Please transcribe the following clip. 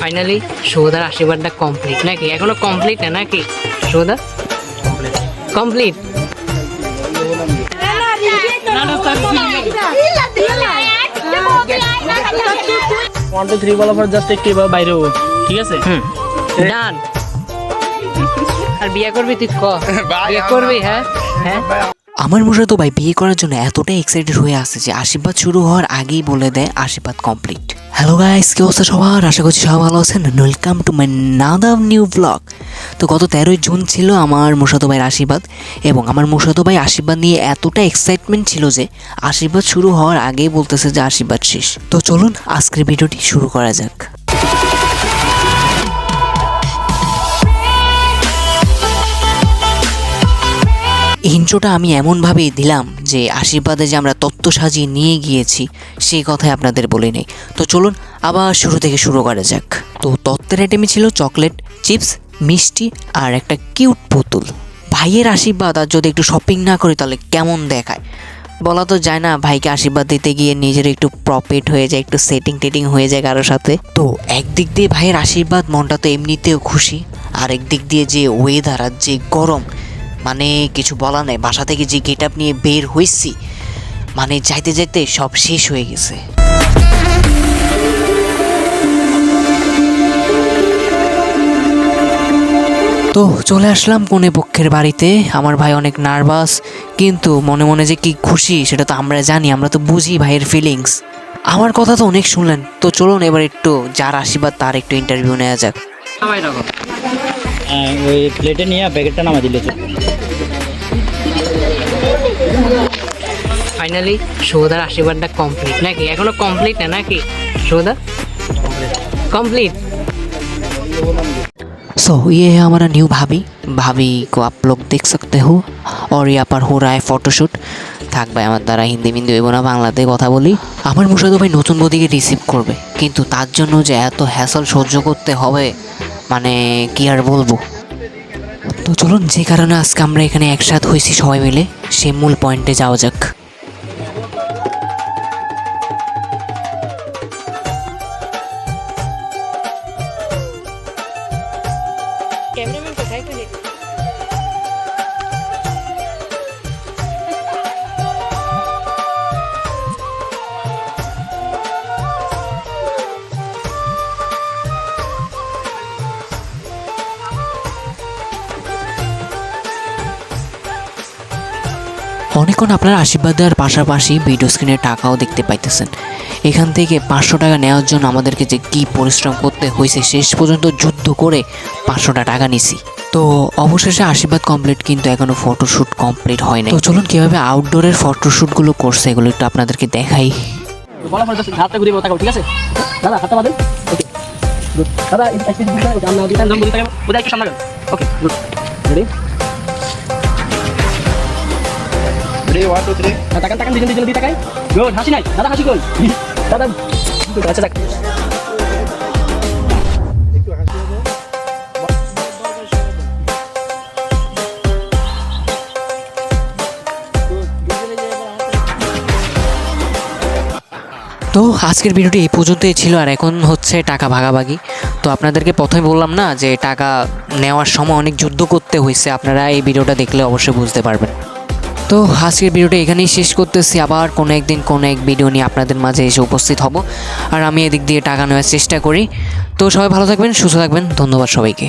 Finally সৌদার আশীর্বাদটা complete নাকি এখনও complete না নাকি? সৌদা কমপ্লিট ওয়ান টু থ্রি বলার পর জাস্ট একটু এবার বাইরে হব ঠিক আছে? ডান আর বিয়ে করবি তুই ক? বিয়ে করবি হ্যাঁ? হ্যাঁ? আমার মুসাতো ভাই বিয়ে করার জন্য এতটাই এক্সাইটেড হয়ে আছে যে আশীর্বাদ শুরু হওয়ার আগেই বলে দেয় আশীর্বাদ কমপ্লিট হ্যালো গাইস কি অবস্থা সবার? আশা করছি সবাই ভালো আছেন। ওয়েলকাম টু মাই নাদাম নিউ ব্লগ তো গত তেরোই জুন ছিল আমার মুসাতো ভাইয়ের আশীর্বাদ এবং আমার মুসাতো ভাই আশীর্বাদ নিয়ে এতটা এক্সাইটমেন্ট ছিল যে আশীর্বাদ শুরু হওয়ার আগেই বলতেছে যে আশীর্বাদ শেষ। তো চলুন আজকের ভিডিওটি শুরু করা যাক। ইন্ট্রোটা আমি এমনভাবে দিলাম যে আশীর্বাদে যে আমরা তত্ত্ব সাজিয়ে নিয়ে গিয়েছি, সেই কথাই আপনাদের বলে নেই। তো চলুন, আবার শুরু থেকে শুরু করা যাক। তো তত্ত্বের আইটেমে ছিল চকলেট, চিপস, মিষ্টি আর একটা কিউট পুতুল। ভাইয়ের আশীর্বাদ, আর যদি একটু শপিং না করি তাহলে কেমন দেখায়? বলা তো যায় না, ভাইকে আশীর্বাদ দিতে গিয়ে নিজের একটু প্রফিট হয়ে যায়, একটু সেটিং টেটিং হয়ে যায় কারোর সাথে। তো একদিক দিয়ে ভাইয়ের আশীর্বাদ, মনটা তো এমনিতেও খুশি। আর একদিক দিয়ে যে ওয়েদার আর যে গরম মানে কিছু বলা নেই। বাসা থেকে যে গেট আপ নিয়ে বের হয়েছি মানে যাইতে যাইতে সব শেষ হয়ে গেছে। তো চলে আসলাম কোনে পক্ষের বাড়িতে। আমার ভাই অনেক নার্ভাস, কিন্তু মনে মনে যে কি খুশি, সেটা তো আমরা জানি, আমরা তো বুঝি ভাইয়ের ফিলিংস আমার কথা তো অনেক শুনলেন, তো চলুন এবার একটু যার আশীর্বাদ তার একটু ইন্টারভিউ নেওয়া যাক। ওই প্লেটে নিয়ে প্যাকেটটা নামা দিলে ফাইনালি সৌদার আশীর্বাদটা কমপ্লিট নাকি এখনো কমপ্লিট না নাকি সৌদা কমপ্লিট सो ये है हमारा न्यू भाभी भाभी को आप लोग देख सकते हो और यहाँ पर हो रहा है फोटोशूट থাক ভাই আমার দ্বারা হিন্দি মিন্দি হইব না বাংলাতে কথা বলি আমার মুসাদু ভাই নতুন বৌদিকে রিসিভ করবে কিন্তু তার জন্য যে এত হ্যাসল সহ্য করতে হবে মানে কি আর বলবো তো চলুন যে কারণে আজকে আমরা এখানে একসাথ হয়েছি সবাই মিলে সে মূল পয়েন্টে যাওয়া যাক कैमरामैन को साइड में देख অনেকক্ষণ আপনার আশীর্বাদ দেওয়ার পাশাপাশি ভিডিও স্ক্রিনে টাকাও দেখতে পাইতেছেন। এখান থেকে পাঁচশো টাকা নেওয়ার জন্য আমাদেরকে যে কী পরিশ্রম করতে হয়েছে শেষ পর্যন্ত যুদ্ধ করে পাঁচশোটা টাকা নিছি। তো অবশেষে আশীর্বাদ কমপ্লিট কিন্তু এখনও ফটোশ্যুট কমপ্লিট হয় হয়নি তো চলুন কীভাবে আউটডোরের ফটোশ্যুটগুলো করছে এগুলো একটু আপনাদেরকে দেখাই। ঠিক আছে? দাদা, হাতটা ওকে দাদা, এই একটু তাকান তাকান দুজন দুজন দিয়ে তাকাই হাসি নাই দাদা হাসি কই দাদা আচ্ছা তো আজকের ভিডিওটি এই পর্যন্তই ছিল আর এখন হচ্ছে টাকা ভাগাভাগি। তো আপনাদেরকে প্রথমে বললাম না যে টাকা নেওয়ার সময় অনেক যুদ্ধ করতে হয়েছে আপনারা এই ভিডিওটা দেখলে অবশ্যই বুঝতে পারবেন। তো আজকের ভিডিওটা এখানেই শেষ করতেছি। আবার কোনো একদিন কোনো এক ভিডিও নিয়ে আপনাদের মাঝে এসে উপস্থিত হব। আর আমি এদিক দিয়ে টাকা নেওয়ার চেষ্টা করি। তো সবাই ভালো থাকবেন, সুস্থ থাকবেন। ধন্যবাদ সবাইকে।